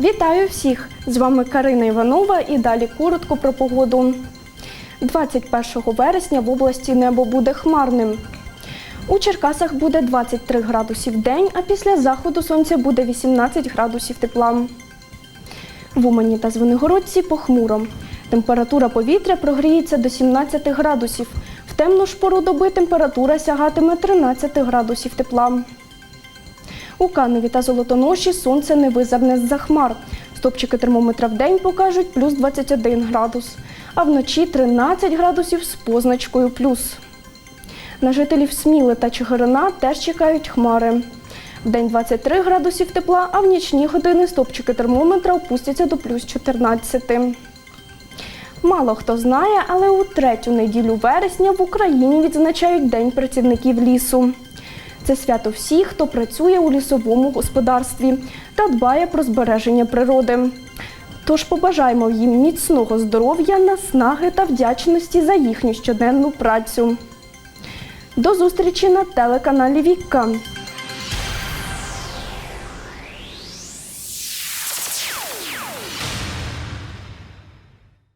Вітаю всіх! З вами Карина Іванова і далі коротко про погоду. 21 вересня в області небо буде хмарним. У Черкасах буде 23 градусів в день, а після заходу сонця буде 18 градусів тепла. В Умані та Звенигородці похмуро. Температура повітря прогріється до 17 градусів. В темну ж пору доби температура сягатиме 13 градусів тепла. У Каневі та Золотоноші сонце не визирне з-за хмар. Стопчики термометра в день покажуть плюс 21 градус, а вночі 13 градусів з позначкою плюс. На жителів Сміли та Чигирина теж чекають хмари. В день 23 градусів тепла, а в нічні години стопчики термометра опустяться до плюс 14. Мало хто знає, але у третю неділю вересня в Україні відзначають День працівників лісу. Це свято всіх, хто працює у лісовому господарстві та дбає про збереження природи. Тож побажаємо їм міцного здоров'я, наснаги та вдячності за їхню щоденну працю. До зустрічі на телеканалі Вікка.